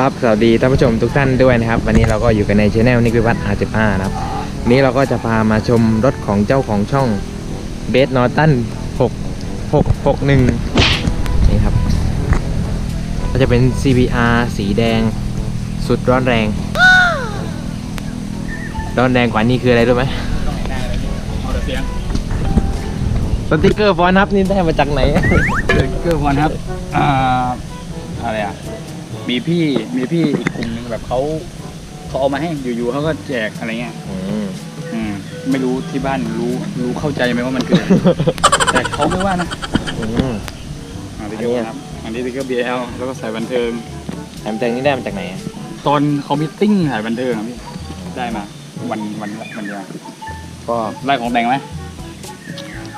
อรับสวัสดีท่านผู้ชมทุกท่านด้วยนะครับ วันนี้เราก็อยู่กันในช anel นิกวิวัฒน์อา75นะครับนี้เราก็จะพามาชมรถของเจ้าของช่องเบสนอตัน6661นี่ครับ ก็จะเป็น CBR สีแดงสุดร้อนแรง ร้อนแรงกว่านี้คืออะไรรู้ไหมสติกเกอร์ฟอนครับนี่ได้มาจากไหนเกิดเกิดวันครับอ่าอะไรอะ มีพี่มีพี่อีกกลุ่มหนึงแบบเขาเขาเอามาให้อยู่ๆเขาก็แจกอะไรเงี้ยอืมอืมไม่รู้ที่บ้านรู้รู้เข้าใจไหมว่ามันคืออะไรแต่เขาไม่ว่านะอืมอันนี้ก็ครับอันนี้ก็ BL แล้วก็สายบันเทิงแอมเตงนี่ได้มาจากไหนอะตอนเขามิทติ้งสายบันเทิงอะพี่ได้มา วันวันวันเดียวก็ไล่ของแต่งไหม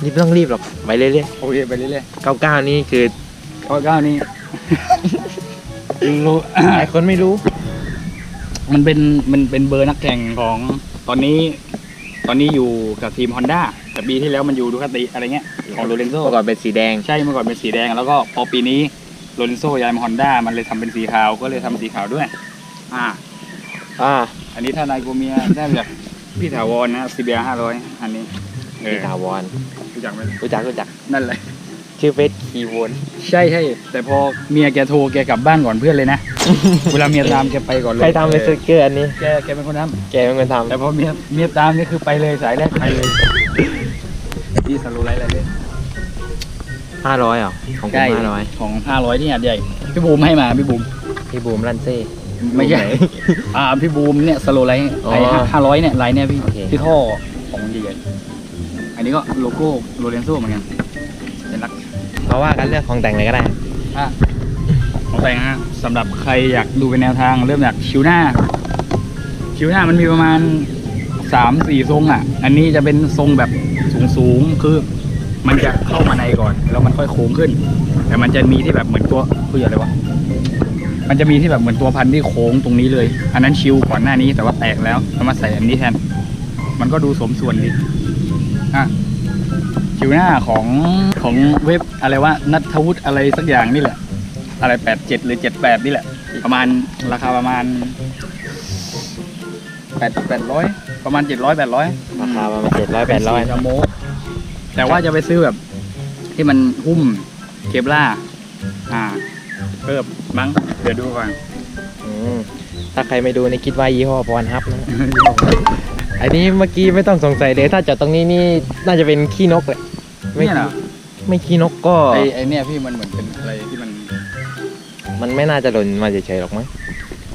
นี่ไม่ต้องรีบหรอกไปเรื่อยโอเคไปเรื่อยๆ99นี่คือๆข้อเก้านี่ รู้ หลายคนไม่รู้ มันเป็นมันเป็นเบอร์นักแข่งของตอนนี้ ตอนนี้อยู่กับทีม Honda แต่ปีที่แล้วมันอยู่ดูคาติอะไรเงี้ยของโรเลนโซเมื่อก่อนเป็นสีแดง ใช่เมื่อก่อนเป็นสีแดง แล้วก็พอปีนี้โรเลนโซย้ายมา Honda มันเลยทำเป็นสีขาวก็เลยทำสีขาวด้วย อ่า อ่าอันนี้ถ้านายโกเมียได้มาจากพี่ถาวรนะ CBR 500อันนี้เออพี่ถาวรรู้จักไหมรู้จักรู้จักนั่นแหละ ชื่อเฟซคีย์วนใช่ใช่แต่พอเมียแกโทรแกกลับบ้านก่อนเพื่อนเลยนะ เวลาเมียตามแกไปก่อนเลยใครทำเป็นสออติกเกอร์อันนี้ แกแกเป็นคนทำแกเป็นคนทแต่พอเมียเมียตามนี่คือไปเลยสายแรกไปเลยพี่สรุปอะไรอะไรเลยำห้าร้อยเหรอของผมห้าร้อยของห้าร้อยที่หาดใหญ่พี่บูมให้มาพี่บูมพี่บูมรันเซ่ ไม่ใช่บูหนอ่าพี่บูมเนี่ยสโลไลท์อ๋อไอ้ห้าร้อยเนี่ยไลน์เนี่ยพี่โอเค ที่ท่อของใหญ่ๆอันนี้ก็โลโก้โรเลนโซเหมือนกันเป็นลักษณ์ เราว่ากันเรื่องของแต่งเลยก็ได้อะของแต่งฮะสำหรับใครอยากดูเป็นแนวทางเริ่มจากคิวหน้า คิวหน้ามันมีประมาณสามสี่ทรงอะ อันนี้จะเป็นทรงแบบสูงสูงคือ มันจะเข้ามาในก่อน แล้วมันค่อยโค้งขึ้น แต่มันจะมีที่แบบเหมือนตัวคืออะไรวะมันจะมีที่แบบเหมือนตัวพันที่โค้งตรงนี้เลย อันนั้นชิวก่อนหน้านี้แต่ว่าแตกแล้วเอามาใส่อันนี้แทน มันก็ดูสมส่วนดีอะ วหน้าของของเว็บอะไรวะนัทวุฒิอะไรสักอย่างนี่แหละ อะไรแปดเจ็ดหรือเจ็ดแปดนี่แหละ ประมาณราคาประมาณแปดแปดร้อยประมาณเจ็ดร้อยแปดร้อยราคาประมาณเจ็ดร้อยแปดร้อย โมแต่ว่าจะไปซื้อแบบที่มันหุ้มเคปล่าอ่าเพิ่มมั้งเดี๋ยวดูก่อนถ้าใครไม่ดูนี่คิดว่ายี่ห้อพรฮับนะ อันนี้เมื่อกี้ไม่ต้องสงสัยเลย ถ้าจอดตรงนี้นี่น่าจะเป็นขี้นกแหละ ไม่เนี่ยเหรอไม่ขี้นกก็ ไอไอเนี่ยพี่มันเหมือนเป็นอะไรที่มันมันไม่น่าจะหล่นมาเฉยๆหรอกมั้ง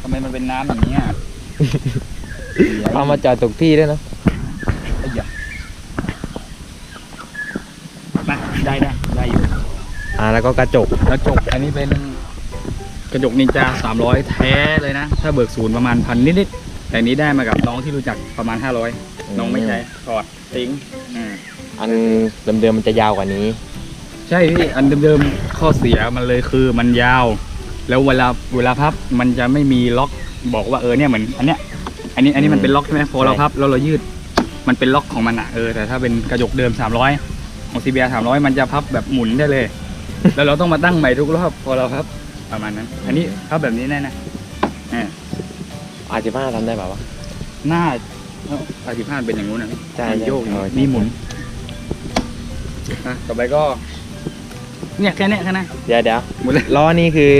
ทำไมมันเป็นน้ำอย่างเงี้ยเอามาจอดถูกที่ด้วยนะไอ้ยะมาได้ได้ได้อยู่อ่าแล้วก็กระจกกระจกอันนี้เป็นกระจกนินจาสามร้อยแท้เลยนะ ถ้าเบิกศูนย์ประมาณพันนิดๆแต่อันนี้ได้มากับน้องที่รู้จักประมาณห้าร้อยน้องไม่ใช้ถอดทิ้งอืม อันเดิมๆมันจะยาวกว่านี้ ใช่พี่อันเดิมๆข้อเสียมันเลยคือมันยาว แล้วเวลาเวลาพับมันจะไม่มีล็อกบอกว่าเออเนี่ยเหมือนอันเนี้ยอันนี้อันนี้มันเป็นล็อกใช่ไหมพอเราใช่พับแล้วเรายืดมันเป็นล็อกของมันอะเออแต่ถ้าเป็นกระจกเดิม 300 ของ CBR 300มันจะพับแบบหมุนได้เลย แล้วเราต้องมาตั้งใหม่ทุกรอบพอเราพับประมาณนั้น อันนี้พับแบบนี้ได้นะเอออาจิบ้าทำได้เปล่าวะหน้าอาทิพานเป็นอย่างงู้นนะพี่ใช่มันโยกใช่มีหมุน อะต่อไปก็เนี่ยแค่เนี้ยแค่นั้นเดี๋ยวเดี๋ยวหมดเลยล้อนี่คือ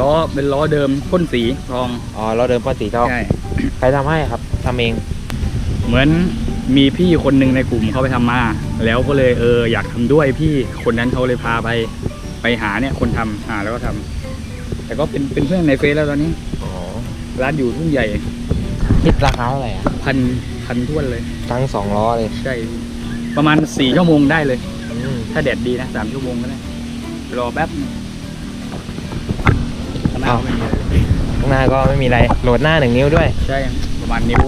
ล้อเป็นล้อเดิมพ่นสีทองอ๋อล้อเดิมป้อสีทองใช่ใครทำให้ครับทำเอง เหมือนมีพี่คนหนึ่งในกลุ่มเขาไปทำมา แล้วก็เลยเอออยากทำด้วยพี่คนนั้นเขาเลยพาไป ไปหาเนี่ยคนทำอ่าแล้วก็ทำแต่ก็เป็นเป็นเพื่อนในเฟซแล้วตอนนี้ อ๋อร้านอยู่ทุ่งใหญ่คิดราคาเท่าไหร่อะพันพันท้วนเลย ทั้งสองล้อเลย ใช่ ประมาณสี่ชั่วโมงได้เลยอืม ถ้าแดดดีนะสามชั่วโมงก็ได้รอแป๊บนึงข้างหน้าก็ไม่มีอะไรข้างหน้าก็ไม่มีอะไรโหลดหน้าหนึ่งนิ้วด้วย ใช่ประมาณนิ้ว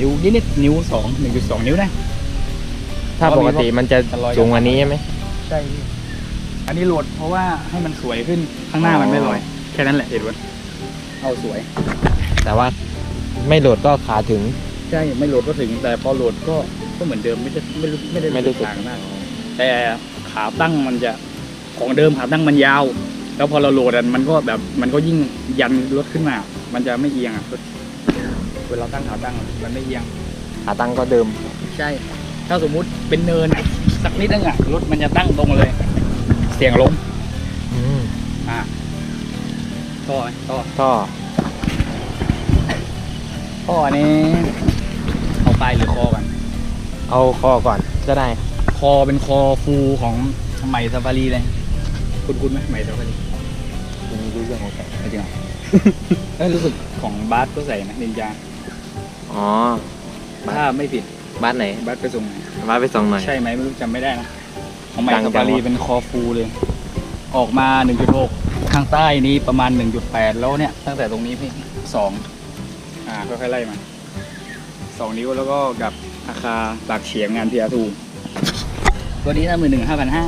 นิ้วนิดๆนิ้วสองหนึ่งจุดสองนิ้วนะถ้าปกติมันจะสูงกว่านี้ใช่ไหมใช่พี่อันนี้โหลดเพราะว่าให้มันสวยขึ้นข้างหน้ามันไม่ลอย แค่นั้นแหละเห็นว่าเอาสวย แต่ว่าไม่โหลดก็ขาถึงใช่ไม่โหลดก็ถึงแต่พอโหลดก็ก็เหมือนเดิมไม่ได้ไม่รู้ไม่ได้ไม่รู้สึกต่างมากแต่ ขาตั้งมันจะของเดิมขาตั้งมันยาว แล้วพอเราโหลดอันมันก็แบบมันก็ยิ่งยันรถขึ้นมามมันจะไม่เอียงอะรถเวลาตั้งขาตั้งมันไม่เอียงขาตั้งก็เดิม ใช่ ถ้าสมมุติเป็นเนินอะสักนิดนึงอะรถมันจะตั้งตรงเลย เสียงลมอืมอ่าท่อไหมท่อท่อท่ออันนี้เอาปลายหรือคอก่อนเอาคอก่อนก็ได้ คอเป็นคอฟูของใหม่ซาฟารีเลย คุณคุณไหมใหม่ซาฟารีคุณรู้เรื่องของแกไม่จริงเหรอเอ้ยรู้สึกของบาสก็ใส่นะนินจาอ๋อ ถ้าไม่ผิดบ้านไหนบาสไปส่งไหนบ้านไปส่องหน่อย ใช่ไหมไม่รู้จำไม่ได้นะ ของใหม่ดังจัซางฟารีวะเป็นคอฟูเลย ออกมา 1.6ข้างใต้นี้ประมาณ 1.8 แล้วเนี่ย ตั้งแต่ตรงนี้พี่สองอ่าค่อยๆไล่มาสองนิ้วแล้วก็กับอาคาปากเฉียงงานพีอาทู ตัวนี้ถ้ามือหนึ่งห้าพันห้า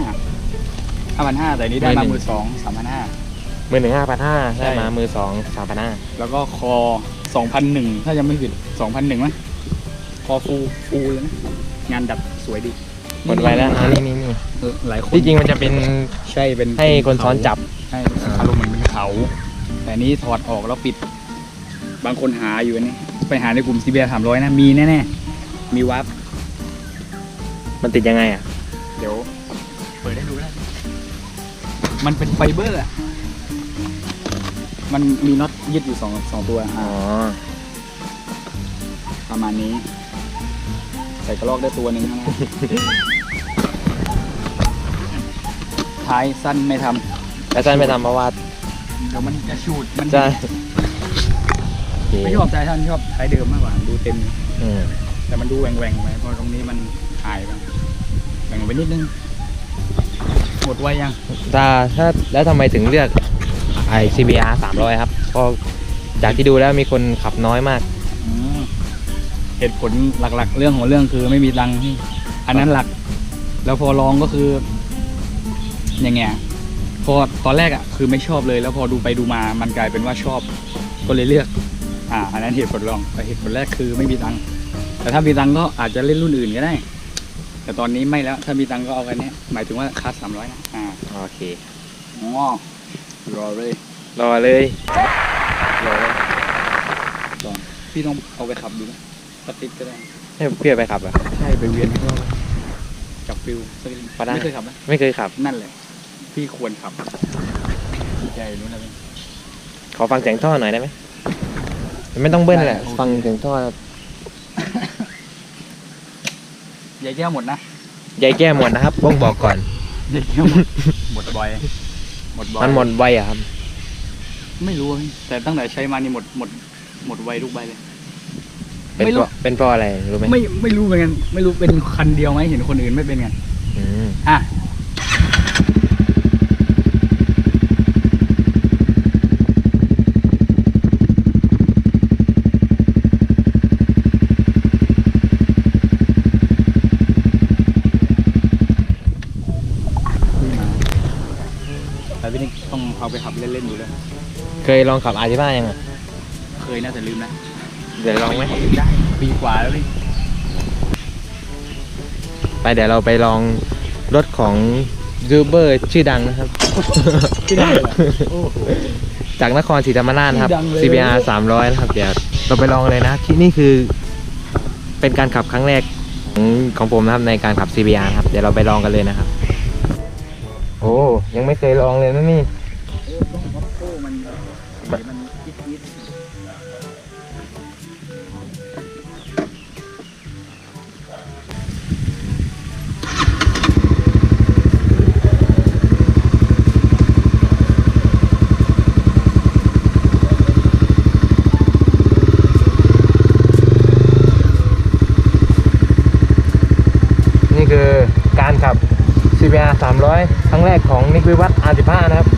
ห้าพันห้าแต่นี้ได้มามือสองสามพันห้า มือหนึ่งห้าพันห้าใช่ ได้มามือสองสามพันห้าแล้วก็คอสองพันหนึ่งถ้ายังไม่ผิดสองพันหนึ่งมั้ยคอฟูฟูเลยนะงานดัดสวยดีหมดไปแล้วอ่านี่นี่นี่เออหลายคนที่จริงมันจะเป็นใช่เป็นให้คนซ้อนจับ ใช่อารมณ์เหมือนเป็นเขา แต่อันนี้ถอดออกแล้วปิด บางคนหาอยู่อันนี้ไปหาในกลุ่ม CBR 300นะมีแน่ๆมีวับมันติดยังไงอะ เดี๋ยวเปิดให้ดูได้มันเป็นไฟเบอร์อะมันมีน็อตยึดอยู่สองสองตัวอ๋อประมาณนี้ ใส่กระลอกได้ตัวหนึ่งข้างหน้าท้ายสั้นไม่ทแต่ท่านไม่ทำเพราะว่าำเดี๋ยวมันจะชูดมันใช่โอเคไม่ชอบใจท่านชอบท้ายเดิมมากกว่าดูเต็ม อืมแต่มันดูแหว่งๆไปเพราะตรงนี้มันหายไป แหว่งไปนิดนึงหมดไวยังถ้าถ้าแล้วทำไมถึงเลือกไอ CBR 300 ครับเพราะจากที่ดูแล้วมีคนขับน้อยมาก อืมเหตุผลหลักๆ เรื่องของเรื่องคือไม่มีตังค์ที่อันนั้นหลัก แล้วพอลองก็คือยังไงอะพอตอนแรกอะ คือไม่ชอบเลย แล้วพอดูไปดูมามันกลายเป็นว่าชอบ ก็เลยเลือก อ่า อันนั้นเหตุผลรองแต่เหตุผลแรกคือไม่มีตังค์แต่ถ้ามีตังค์ก็อาจจะเล่นรุ่นอื่นก็ได้ แต่ตอนนี้ไม่แล้ว ถ้ามีตังค์ก็เอากันเนี้ยหมายถึงว่าคัสสามร้อยนะอ่าโอเคอ๋อรอเลยรอเลยรอเลยลองพี่ต้องเอาไปขับดูนะสติ๊กก็ได้ให้เพื่อนไปขับอะใช่ไปเวียนก็จับฟิลสักนิดพอได้ ไม่เคยขับนะไม่เคยขับ นั่นแหละพี่ควรขับใจรู้นะพี่ขอฟังเสียงท่อหน่อยได้ไหมไม่ต้องเบิ้ลแหละได้โอเคฟังเสียงท่อ ยายแก้วหมดนะใหญ่แก้หมดนะครับต้องบอกก่อน ยายแก้วหมด หมดบ่อย หมดบ่อยมันหมดไวอะครับ ไม่รู้อะพี่แต่ตั้งแต่ใช้มานี่หมดหมดหมดไวทุกใบเลย เป็นไม่เพรู้ ราะเป็นเพราะอะไรรู้ไหมไม่ไม่รู้เหมือนกัน ไม่รู้เป็นคันเดียวไหมเห็นคนอื่นไม่เป็นกันอืมอะ แต่พี่นิกต้องเอาไปขับเล่นๆอยู่เลยเคยลองขับอาร์ติบ้ายังอะเคยน่าจะลืมนะเดี๋ยวลองไหมได้ปีกว่าแล้วพี่ไปเดี๋ยวเราไปลองรถของยูทูบเบอร์ชื่อดังนะครับที่ได้เหรอโอ้โห จากนครศรีธรรมราชนะครับ ชื่อดังเลย CBR 300 นะครับ เดี๋ยวเราไปลองเลยนะ ที่นี่คือ เป็นการขับครั้งแรกของของผมนะครับในการขับ CBR นะครับ เดี๋ยวเราไปลองกันเลยนะครับ โอ้ยังไม่เคยลองเลยนะนี่ 300 ครั้งแรกของนิกวิวัฒน์ R15 นะครับ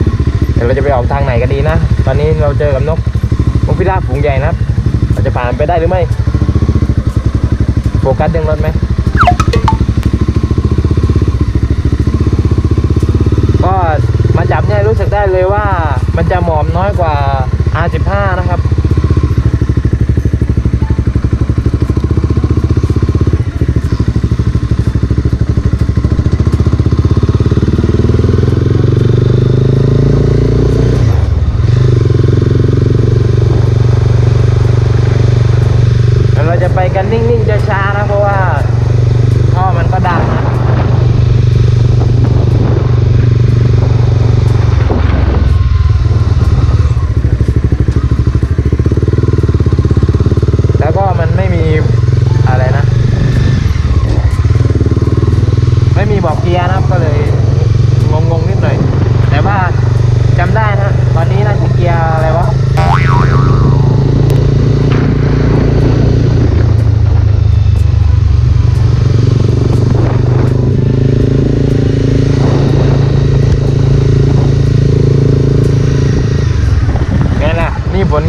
เดี๋ยวเราจะไปออกทางไหนกันดีนะ ตอนนี้เราเจอกับนกนกพิราบฝูงใหญ่นะครับ เราจะผ่านไปได้หรือไม่ โฟกัสเรื่องรถไหมก็มาจับเนี่ยรู้สึกได้เลยว่ามันจะหมอมน้อยกว่า R15 นะครับ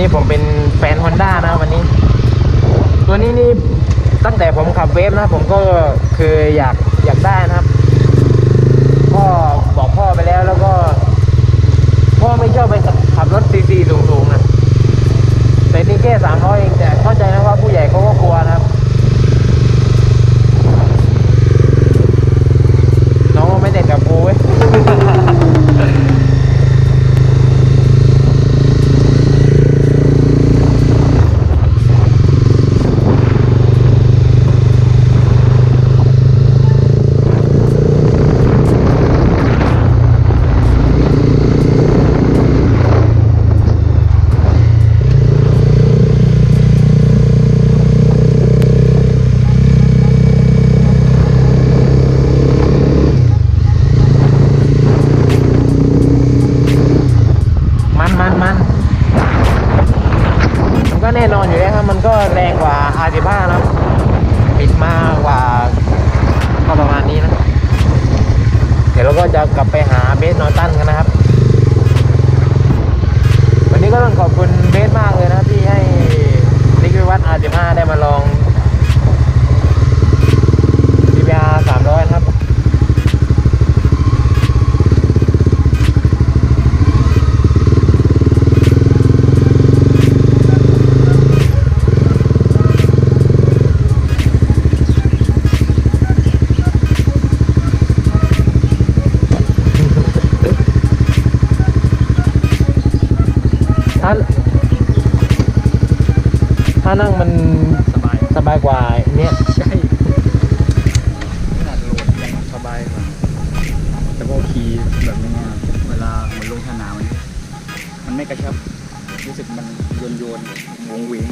นี้ผมเป็นแฟน Honda นะวันนี้ ตัวนี้นี่ตั้งแต่ผมขับเวฟนะ ผมก็เคืออยากอยากได้นะครับ พ่อบอกพ่อไปแล้วแล้วก็ พ่อไม่ชอบไปขับรถซีซีสูงๆนะแต่นี่แค่สามร้อยเองแต่เข้าใจนะว่าผู้ใหญ่เขาก็กลัวนะครับน้องไม่เด็กกับกูเว้ย มันมันมันมันก็แน่นอนอยู่แล้วครับ มันก็แรงกว่า R15 นะปิดมากกว่า ก็ประมาณนี้นะ เดี๋ยวเรา ก็จะกลับไปหาเบสนอตันกันนะครับ วันนี้ก็ต้องขอบคุณเบสมากเลยนะที่ให้นิกวิวัฒน์ R15 ได้มาลอง DPR 300นะครับ ถ้าถ้า นั่งมันสบายสบายกว่าเนี่ยใช่ขนาดโหลดยังสบายกว่าแต่พอขี่แบบนี้อะเวลาเหมือนลงสนามมันมันไม่กระชับรู้สึกมันโยนโยนๆวงเวง